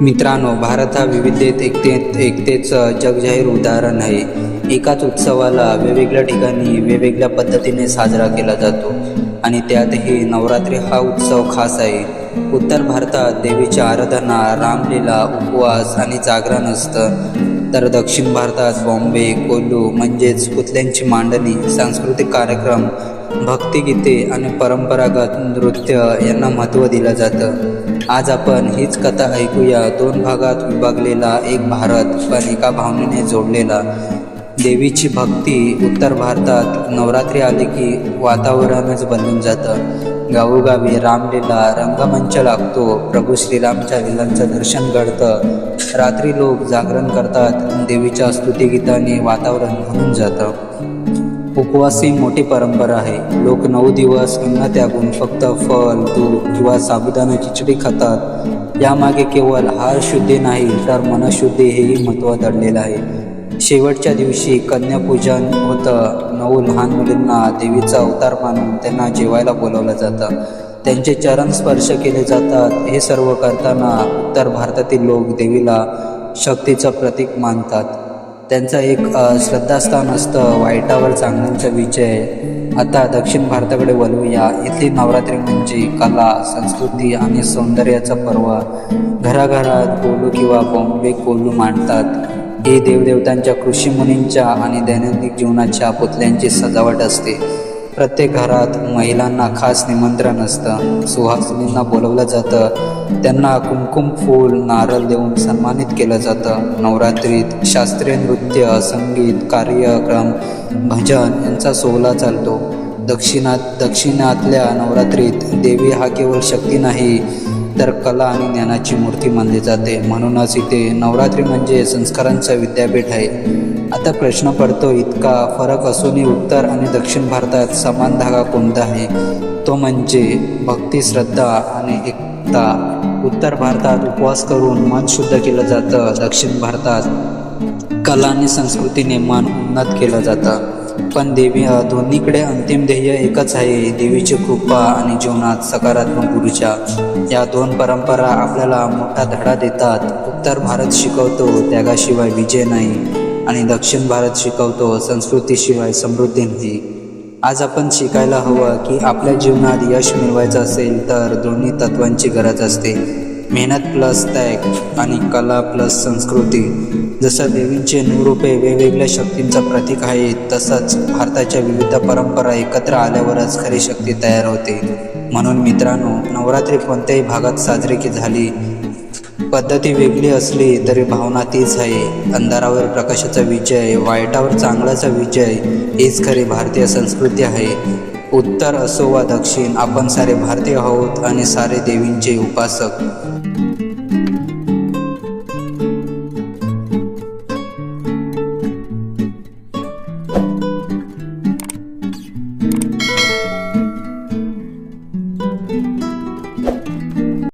मित्रांनो भारत हा विविधतेत एकतेत एकतेचं जगजाहीर उदाहरण आहे. एकाच उत्सवाला वेगवेगळ्या ठिकाणी वेगवेगळ्या पद्धतीने साजरा केला जातो आणि त्यातही नवरात्री हा उत्सव खास आहे. उत्तर भारतात देवीची आराधना रामलीला उपवास आणि जागरण असतं. तर दक्षिण भारतात बॉम्बे कोल्लू म्हणजेच पुतल्यांची मांडणी सांस्कृतिक कार्यक्रम भक्तिगीते आणि परंपरागत नृत्य यांना महत्त्व दिलं जातं. आज आपण हीच कथा ऐकूया. दोन भागात विभागलेला एक भारत पण एका भावनेने जोडलेला. देवीची भक्ती उत्तर भारतात नवरात्री आली की वातावरणच बदलून जातं. गावोगावी रामलीला रंगमंच लागतो. प्रभू श्रीरामच्या लिलांचं दर्शन घडतं. रात्री लोक जागरण करतात. देवीच्या स्तुतिगीताने वातावरण भरून जातं. उपवास ही मोठी परंपरा आहे. लोक नऊ दिवस अन्न त्यागून फक्त फल दूध किंवा साबुदाणा खिचडी खातात. यामागे केवळ हार शुद्धी नाही तर मनशुद्धी हेही महत्त्व दडलेलं आहे. शेवटच्या दिवशी कन्यापूजन होतं. नऊ लहान मुलींना देवीचा अवतार मानून त्यांना जेवायला बोलवलं जातं. त्यांचे चरण स्पर्श केले जातात. हे सर्व करताना उत्तर भारतातील लोक देवीला शक्तीचं प्रतीक मानतात. त्यांचं एक श्रद्धास्थान असतं वाईटावर चांगल्यांचा विजय. आता दक्षिण भारताकडे वळूया. इथली नवरात्री म्हणजे कला संस्कृती आणि सौंदर्याचा पर्व. घराघरात कोलू किंवा बॉम्बे कोलू मांडतात. हे देवदेवतांच्या कृषीमुनींच्या आणि दैनंदिन जीवनाच्या पुतल्यांची सजावट असते. प्रत्येक घरात महिलांना खास निमंत्रण असतं. सुहासिनींना बोलवलं जातं. त्यांना कुमकुम फूल नारळ देऊन सन्मानित केलं जातं. नवरात्रीत शास्त्रीय नृत्य संगीत कार्यक्रम भजन यांचा सोहळा चालतो. दक्षिणात दक्षिणातल्या नवरात्रीत देवी हा केवळ शक्ती नाही तर कला आणि ज्ञानाची मूर्ती मानली जाते. म्हणूनच इथे नवरात्री म्हणजे संस्कारांचं विद्यापीठ आहे. आता प्रश्न पडतो इतका फरक असूनही उत्तर आणि दक्षिण भारतात समान धागा कोणता आहे? तो म्हणजे भक्ती श्रद्धा आणि एकता. उत्तर भारतात उपवास करून मन शुद्ध केलं जातं दक्षिण भारतात कला आणि संस्कृतीने मन उन्नत केलं जातं. पण देवी दोन्हीकडे अंतिम ध्येय एकच आहे देवीची कृपा आणि जीवनात सकारात्मक ऊर्जा. या दोन परंपरा आपल्याला मोठा धडा देतात. उत्तर भारत शिकवतो त्यागाशिवाय विजय नाही. आणि दक्षिण भारत शिकवतो संस्कृतीशिवाय समृद्धी नाही. आज आपण शिकायला हवं की आपल्या जीवनात यश मिळवायचं असेल तर दोन्ही तत्वांची गरज असते. मेहनत प्लस त्याग आणि कला प्लस संस्कृती. जसं देवींचे नूरूपे वेगवेगळ्या शक्तींचं प्रतीक आहे तसंच भारताच्या विविध परंपरा एकत्र आल्यावरच खरी शक्ती तयार होते. म्हणून मित्रांनो नवरात्री कोणत्याही भागात साजरी की झाली पद्धती वेगळी असली तरी भावना तीच आहे. अंधारावर प्रकाशाचा विजय वाईटावर चांगल्याचा विजय हीच खरी भारतीय संस्कृती आहे. उत्तर असो वा दक्षिण आपण सारे भारतीय आहोत आणि सारे देवींचे उपासक.